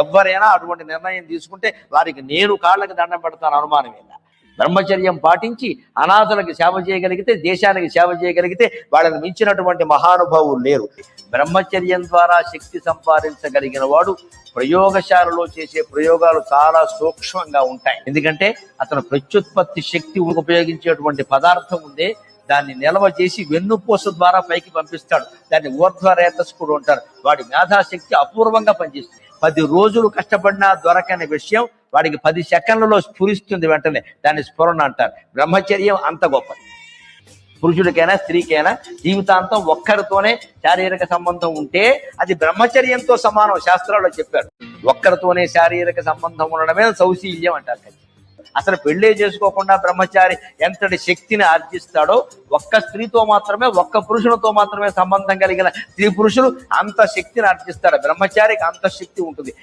ఎవరైనా అటువంటి నిర్ణయం తీసుకుంటే వారికి నేను కాళ్ళకి దండం పెడతాను అనుమానం ఇలా బ్రహ్మచర్యం పాటించి అనాథులకు సేవ చేయగలిగితే దేశానికి సేవ చేయగలిగితే వాళ్ళని మించినటువంటి మహానుభావులు లేరు. బ్రహ్మచర్యం ద్వారా శక్తి సంపాదించగలిగిన వాడు ప్రయోగశాలలో చేసే ప్రయోగాలు చాలా సూక్ష్మంగా ఉంటాయి. ఎందుకంటే అతను ప్రత్యుత్పత్తి శక్తి ఉపయోగించేటువంటి పదార్థం ఉందే దాన్ని నిల్వ చేసి వెన్నుపూస ద్వారా పైకి పంపిస్తాడు. దాన్ని ఊర్ధ్వ రేతస్కుడు ఉంటారు వాడి మేధాశక్తి అపూర్వంగా పనిచేస్తుంది. పది రోజులు కష్టపడినా దొరకని విషయం వాడికి పది సెకండ్లలో స్ఫురిస్తుంది వెంటనే. దాన్ని స్ఫురణ అంటారు. బ్రహ్మచర్యం అంత గొప్పది. పురుషుడికైనా స్త్రీకైనా జీవితాంతం ఒక్కరితోనే శారీరక సంబంధం ఉంటే అది బ్రహ్మచర్యంతో సమానం. శాస్త్రాల్లో చెప్పారు. ఒక్కరితోనే శారీరక సంబంధం ఉండడమే సౌశీల్యం అంటారు అసలు పెళ్ళే చేసుకోకుండా బ్రహ్మచారి ఎంతటి శక్తిని ఆర్జిస్తాడో ఒక్క స్త్రీతో మాత్రమే ఒక్క పురుషునితో మాత్రమే సంబంధం కలిగిన స్త్రీ పురుషులు అంత శక్తిని ఆర్జిస్తాడు బ్రహ్మచారికి అంత శక్తి ఉంటుంది.